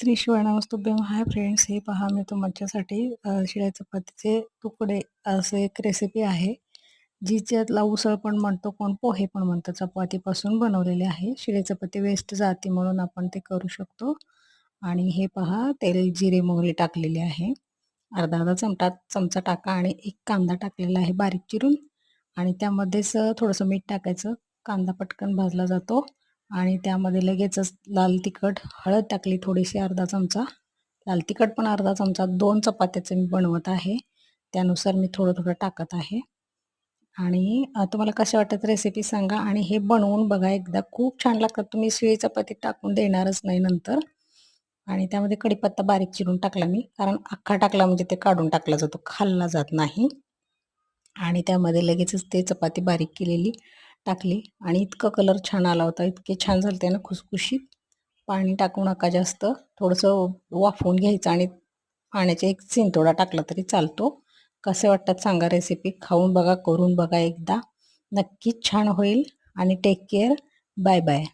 Shri शिवणामस्तुभ्यम hi friends हे पहा मी तुमच्यासाठी शिळ्या चपातीचे तुकडे असं एक रेसिपी आहे जी उसळ पण म्हणतो कोण पोहे पण म्हणतो चपातीपासून बनवलेले आहे. शिळे चपाती वेस्ट जाते म्हणून आपण ते करू शकतो. आणि हे पहा तेल जिरे मोहरी टाकलेले आहे. अर्धा अर्धा चमटा चमचा टाका आणि एक कांदा टाकलेला आहे बारीक चिरून. आणि त्यामध्येच थोडंसं मीठ टाकायचं. कांदा पटकन भाजला जातो. आणि त्यामध्ये लगेचच लाल तिखट हळद टाकली थोडीशी अर्धा चमचा. लाल तिखट पण अर्धा चमचा दोन चपात्याचं मी बनवत आहे. त्यानुसार मी थोडं थोडं टाकत आहे. आणि तुम्हाला कशा वाटत रेसिपी सांगा आणि हे बनवून बघा एकदा. खूप छान लागतात. तुम्ही शिळी चपाती टाकून देणारच नाही नंतर. आणि त्यामध्ये कढीपत्ता बारीक चिरून टाकला मी. कारण अख्खा टाकला म्हणजे ते काढून टाकला जातो. खाल्ला जात नाही. आणि त्यामध्ये लगेचच ते चपाती बारीक केलेली. टाकली आणि इतकं कलर छान आला होता. इतके छान झाले ना खुसखुशीत. पाणी टाकू नका जास्त. थोडंसं वाफवून घ्यायचं आणि पाण्याचा एक चिंतोडा टाकला तरी चालतो. कसे वाटतात सांगा रेसिपी खाऊन बघा करून बघा एकदा. नक्कीच छान होईल. आणि टेक केअर बाय बाय